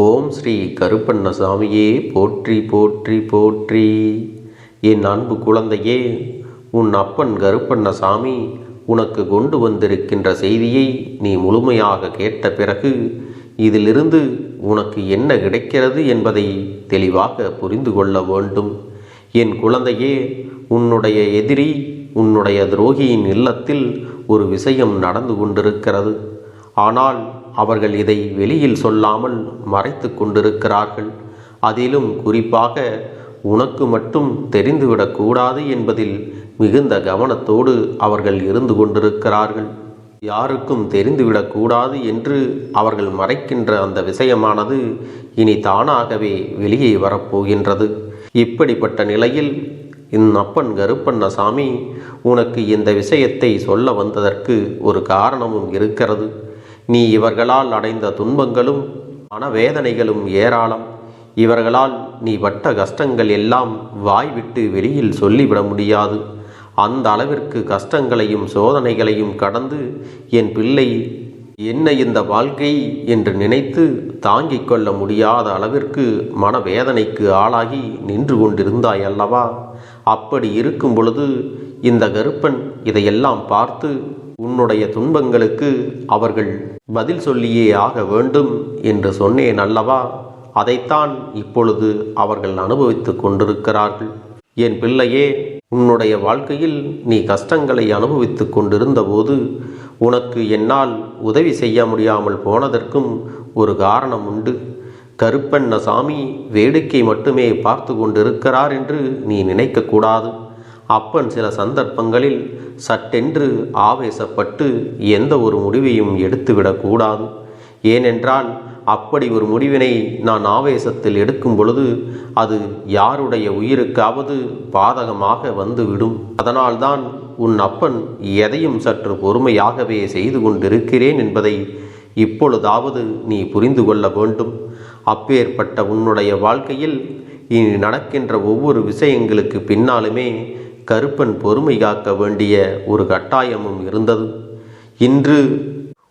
ஓம் ஸ்ரீ கருப்பண்ணசாமியே போற்றி போற்றி போற்றி. என் அன்பு குழந்தையே உன் அப்பன் கருப்பண்ணசாமி உனக்கு கொண்டு வந்திருக்கின்ற செய்தியை நீ முழுமையாக கேட்ட பிறகு இதிலிருந்து உனக்கு என்ன கிடைக்கிறது என்பதை தெளிவாக புரிந்து கொள்ள வேண்டும். என் குழந்தையே உன்னுடைய எதிரி உன்னுடைய துரோகியின் இல்லத்தில் ஒரு விஷயம் நடந்து கொண்டிருக்கிறது. ஆனால் அவர்கள் இதை வெளியில் சொல்லாமல் மறைத்து கொண்டிருக்கிறார்கள். அதிலும் குறிப்பாக உனக்கு மட்டும் தெரிந்துவிடக்கூடாது என்பதில் மிகுந்த கவனத்தோடு அவர்கள் இருந்து கொண்டிருக்கிறார்கள். யாருக்கும் தெரிந்துவிடக்கூடாது என்று அவர்கள் மறைக்கின்ற அந்த விஷயமானது இனி தானாகவே வெளியே வரப்போகின்றது. இப்படிப்பட்ட நிலையில் இந்நப்பன் கருப்பண்ணசாமி உனக்கு இந்த விஷயத்தை சொல்ல வந்ததற்கு ஒரு காரணமும் இருக்கிறது. நீ இவர்களால் அடைந்த துன்பங்களும் மனவேதனைகளும் ஏராளம். இவர்களால் நீ பட்ட கஷ்டங்கள் எல்லாம் வாய்விட்டு வெளியில் சொல்லிவிட முடியாது. அந்த அளவிற்கு கஷ்டங்களையும் சோதனைகளையும் கடந்து என் பிள்ளை என்ன இந்த வாழ்க்கை என்று நினைத்து தாங்கிக் கொள்ள முடியாத அளவிற்கு மனவேதனைக்கு ஆளாகி நின்று கொண்டிருந்தாய் அல்லவா? அப்படி இருக்கும் பொழுது இந்த கருப்பன் இதையெல்லாம் பார்த்து உன்னுடைய துன்பங்களுக்கு அவர்கள் பதில் சொல்லியே ஆக வேண்டும் என்று சொன்னேன் அல்லவா? அதைத்தான் இப்பொழுது அவர்கள் அனுபவித்துக் கொண்டிருக்கிறார்கள். என் பிள்ளையே உன்னுடைய வாழ்க்கையில் நீ கஷ்டங்களை அனுபவித்துக் கொண்டிருந்த போது உனக்கு என்னால் உதவி செய்ய முடியாமல் போனதற்கும் ஒரு காரணம் உண்டு. கருப்பண்ண சாமி வேடிக்கை மட்டுமே பார்த்து கொண்டிருக்கிறார் என்று நீ நினைக்கக்கூடாது அப்பன் சில சந்தர்ப்பங்களில் சட்டென்று ஆவேசப்பட்டு எந்த ஒரு முடிவையும் எடுத்துவிடக்கூடாது ஏனென்றால் அப்படி ஒரு முடிவினை நான் ஆவேசத்தில் எடுக்கும் பொழுது அது யாருடைய உயிருக்காவது பாதகமாக வந்துவிடும். அதனால்தான் உன் அப்பன் எதையும் சற்று பொறுமையாகவே செய்து கொண்டிருக்கிறேன் என்பதை இப்பொழுதாவது நீ புரிந்து கொள்ள வேண்டும். அப்பேற்பட்ட உன்னுடைய வாழ்க்கையில் இனி நடக்கின்ற ஒவ்வொரு விஷயங்களுக்கு பின்னாலுமே கருப்பன் பொறுமை காக்க வேண்டிய ஒரு கட்டாயமும் இருந்தது. இன்று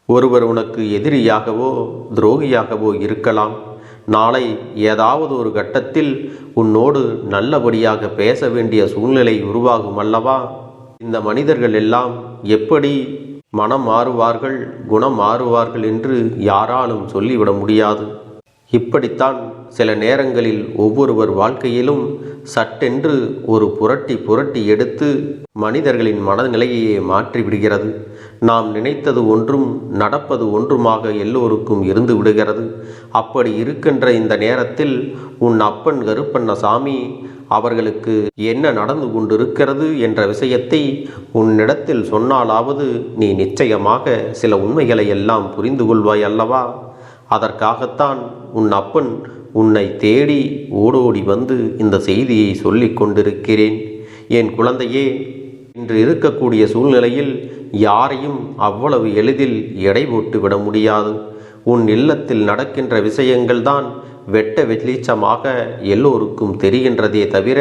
ஒருவர் உனக்கு எதிரியாகவோ துரோகியாகவோ இருக்கலாம். நாளை ஏதாவது ஒரு கட்டத்தில் உன்னோடு நல்லபடியாக பேச வேண்டிய சூழ்நிலை உருவாகும் அல்லவா? இந்த மனிதர்கள் எல்லாம் எப்படி மனம் மாறுவார்கள் குணம் மாறுவார்கள் என்று யாராலும் சொல்லிவிட முடியாது. இப்படித்தான் சில நேரங்களில் ஒவ்வொருவர் வாழ்க்கையிலும் சட்டென்று ஒரு புரட்டி புரட்டி எடுத்து மனிதர்களின் மனநிலையையே மாற்றிவிடுகிறது. நாம் நினைத்தது ஒன்றும் நடப்பது ஒன்றுமாக எல்லோருக்கும் இருந்து விடுகிறது. அப்படி இருக்கின்ற இந்த நேரத்தில் உன் அப்பன் கருப்பண்ணசாமி அவர்களுக்கு என்ன நடந்து கொண்டிருக்கிறது என்ற விஷயத்தை உன்னிடத்தில் சொன்னாலாவது நீ நிச்சயமாக சில உண்மைகளை எல்லாம் புரிந்து கொள்வாய் அல்லவா? அதற்காகத்தான் உன் அப்பன் உன்னை தேடி ஓடோடி வந்து இந்த செய்தியை சொல்லிக் கொண்டிருக்கிறேன். என் குழந்தையே இன்று இருக்கக்கூடிய சூழ்நிலையில் யாரையும் அவ்வளவு எளிதில் எடை போட்டு விட முடியாது. உன் இல்லத்தில் நடக்கின்ற விஷயங்கள்தான் வெட்ட வெளிச்சமாக எல்லோருக்கும் தெரிகின்றதே தவிர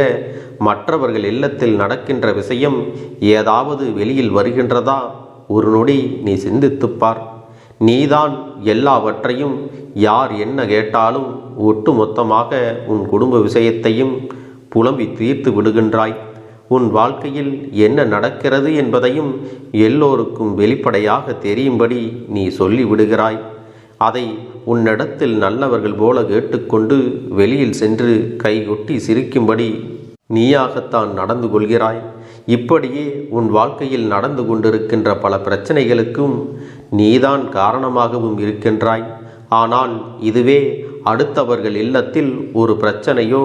மற்றவர்கள் இல்லத்தில் நடக்கின்ற விஷயம் ஏதாவது வெளியில் வருகின்றதா? ஒரு நொடி நீ சிந்தித்துப்பார் நீதான் எல்லாவற்றையும் யார் என்ன கேட்டாலும் ஒட்டு மொத்தமாக உன் குடும்ப விஷயத்தையும் புலம்பி தீர்த்து விடுகின்றாய். உன் வாழ்க்கையில் என்ன நடக்கிறது என்பதையும் எல்லோருக்கும் வெளிப்படையாக தெரியும்படி நீ சொல்லி விடுகிறாய் அதை உன்னிடத்தில் நல்லவர்கள் போல கேட்டுக்கொண்டு வெளியில் சென்று கைகொட்டி சிரிக்கும்படி நீயாகத்தான் நடந்து கொள்கிறாய். இப்படியே உன் வாழ்க்கையில் நடந்து கொண்டிருக்கின்ற பல பிரச்சனைகளுக்கும் நீதான் காரணமாகவும் இருக்கின்றாய். ஆனால் இதுவே அடுத்தவர்கள் இல்லத்தில் ஒரு பிரச்சனையோ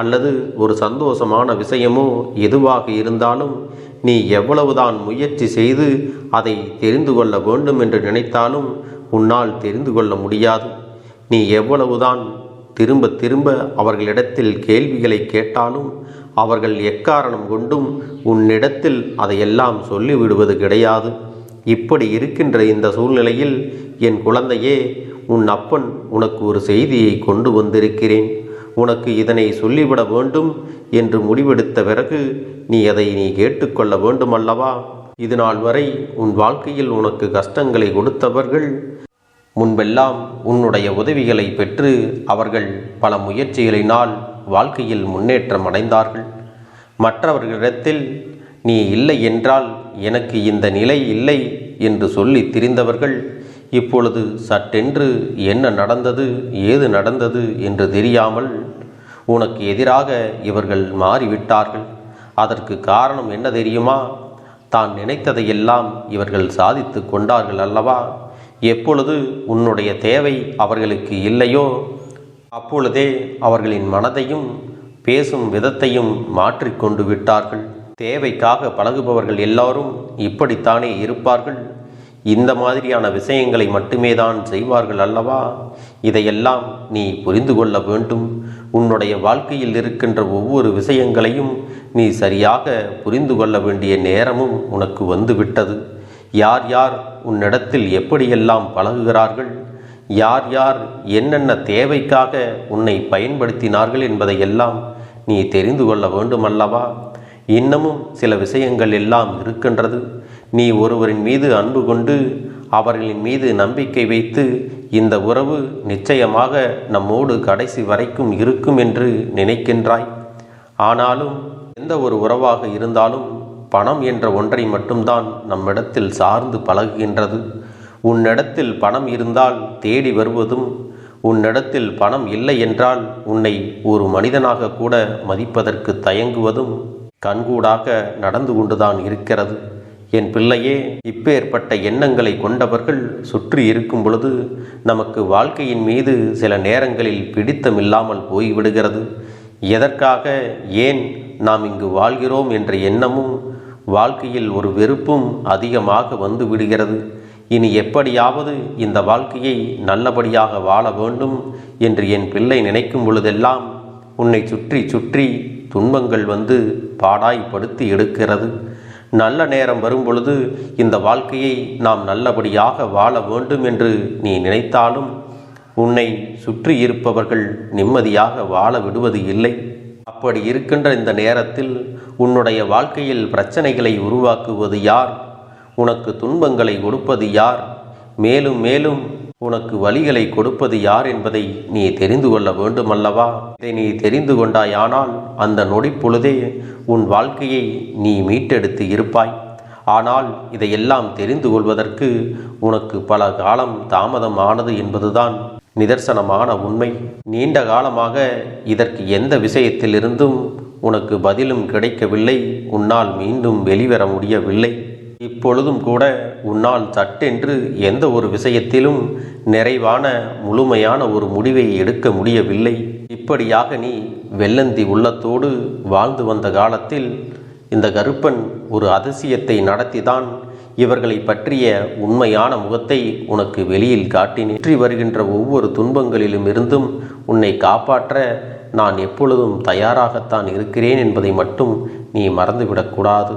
அல்லது ஒரு சந்தோஷமான விஷயமோ எதுவாக இருந்தாலும் நீ எவ்வளவுதான் முயற்சி செய்து அதை தெரிந்து கொள்ள வேண்டும் என்று நினைத்தாலும் உன்னால் தெரிந்து கொள்ள முடியாது. நீ எவ்வளவுதான் திரும்ப திரும்ப அவர்களிடத்தில் கேள்விகளை கேட்டாலும் அவர்கள் எக்காரணம் கொண்டும் உன்னிடத்தில் அதையெல்லாம் சொல்லிவிடுவது கிடையாது. இப்படி இருக்கின்ற இந்த சூழ்நிலையில் என் குழந்தையே உன் அப்பன் உனக்கு ஒரு செய்தியை கொண்டு வந்திருக்கிறேன். உனக்கு இதனை சொல்லிவிட வேண்டும் என்று முடிவெடுத்த பிறகு நீ அதை நீ கேட்டுக்கொள்ள வேண்டுமல்லவா? இது நாள் வரை உன் வாழ்க்கையில் உனக்கு கஷ்டங்களை கொடுத்தவர்கள் முன்பெல்லாம் உன்னுடைய உதவிகளை பெற்று அவர்கள் பல முயற்சிகளினால் வாழ்க்கையில் முன்னேற்றம் அடைந்தார்கள். மற்றவர்களிடத்தில் நீ இல்லை என்றால் எனக்கு இந்த நிலை இல்லை. என்று சொல்லி திரிந்தவர்கள் இப்பொழுது சட்டென்று என்ன நடந்தது ஏது நடந்தது என்று தெரியாமல் உனக்கு எதிராக இவர்கள் மாறிவிட்டார்கள். அதற்கு காரணம் என்ன தெரியுமா? தான் நினைத்ததையெல்லாம் இவர்கள் சாதித்து கொண்டார்கள் அல்லவா? எப்பொழுது உன்னுடைய தேவை அவர்களுக்கு இல்லையோ அப்பொழுதே அவர்களின் மனதையும் பேசும் விதத்தையும் மாற்றிக்கொண்டு விட்டார்கள். தேவைக்காக பழகுபவர்கள் எல்லாரும் இப்படித்தானே இருப்பார்கள்? இந்த மாதிரியான விஷயங்களை மட்டுமே தான் செய்வார்கள் அல்லவா? இதையெல்லாம் நீ புரிந்து கொள்ள வேண்டும். உன்னுடைய வாழ்க்கையில் இருக்கின்ற ஒவ்வொரு விஷயங்களையும் நீ சரியாக புரிந்து கொள்ள வேண்டிய நேரமும் உனக்கு வந்துவிட்டது. யார் யார் உன்னிடத்தில் எப்படியெல்லாம் பழகுகிறார்கள்? யார் யார் என்னென்ன தேவைக்காக உன்னை பயன்படுத்தினார்கள் என்பதையெல்லாம் நீ தெரிந்து கொள்ள வேண்டுமல்லவா? இன்னமும் சில விஷயங்கள் எல்லாம் இருக்கின்றது. நீ ஒருவரின் மீது அன்பு கொண்டு அவர்களின் மீது நம்பிக்கை வைத்து இந்த உறவு நிச்சயமாக நம்மோடு கடைசி வரைக்கும் இருக்கும் என்று நினைக்கின்றாய். ஆனாலும் எந்த ஒரு உறவாக இருந்தாலும் பணம் என்ற ஒன்றை மட்டும்தான் நம்மிடத்தில் சார்ந்து பழகுகின்றது. உன்னிடத்தில் பணம் இருந்தால் தேடி வருவதும் உன்னிடத்தில் பணம் இல்லை என்றால் உன்னை ஒரு மனிதனாக கூட மதிப்பதற்கு தயங்குவதும் கண்கூடாக நடந்து கொண்டுதான் இருக்கிறது. என் பிள்ளையே இப்பேற்பட்ட எண்ணங்களை கொண்டவர்கள் சுற்றி இருக்கும் பொழுது நமக்கு வாழ்க்கையின் மீது சில நேரங்களில் பிடித்தமில்லாமல் போய்விடுகிறது. எதற்காக ஏன் நாம் இங்கு வாழ்கிறோம் என்ற எண்ணமும் வாழ்க்கையில் ஒரு வெறுப்பும் அதிகமாக வந்து விடுகிறது. இனி எப்படியாவது இந்த வாழ்க்கையை நல்லபடியாக வாழ வேண்டும் என்று என் பிள்ளை நினைக்கும் பொழுதெல்லாம் உன்னை சுற்றி சுற்றி துன்பங்கள் வந்து பாடாய்ப்படுத்தி எடுக்கிறது. நல்ல நேரம் வரும்பொழுது இந்த வாழ்க்கையை நாம் நல்லபடியாக வாழ வேண்டும் என்று நீ நினைத்தாலும் உன்னை சுற்றி இருப்பவர்கள் நிம்மதியாக வாழ விடுவது இல்லை. அப்படி இருக்கின்ற இந்த நேரத்தில் உன்னுடைய வாழ்க்கையில் பிரச்சனைகளை உருவாக்குவது யார்? உனக்கு துன்பங்களை கொடுப்பது யார்? மேலும் மேலும் உனக்கு வழிகளை கொடுப்பது யார் என்பதை நீ தெரிந்து கொள்ள வேண்டுமல்லவா? இதை நீ தெரிந்து கொண்டாயானால் அந்த நொடி பொழுதே உன் வாழ்க்கையை நீ மீட்டெடுத்து இருப்பாய். ஆனால் இதையெல்லாம் தெரிந்து கொள்வதற்கு உனக்கு பல காலம் தாமதம் ஆனது என்பதுதான் நிதர்சனமான உண்மை. நீண்ட காலமாக இதற்கு எந்த விஷயத்திலிருந்தும் உனக்கு பதிலும் கிடைக்கவில்லை. உன்னால் மீண்டும் வெளிவர முடியவில்லை. இப்பொழுதும் கூட உன்னால் சட்டென்று எந்த ஒரு விஷயத்திலும் நிறைவான முழுமையான ஒரு முடிவை எடுக்க முடியவில்லை. இப்படியாக நீ வெள்ளந்தி உள்ளத்தோடு வாழ்ந்து வந்த காலத்தில் இந்த கருப்பன் ஒரு அதிசயத்தை நடத்திதான் இவர்களை பற்றிய உண்மையான முகத்தை உனக்கு வெளியில் காட்டினேன். சுற்றி வருகின்ற ஒவ்வொரு துன்பங்களிலும் இருந்தும் உன்னை காப்பாற்ற நான் எப்பொழுதும் தயாராகத்தான் இருக்கிறேன் என்பதை மட்டும் நீ மறந்துவிடக்கூடாது.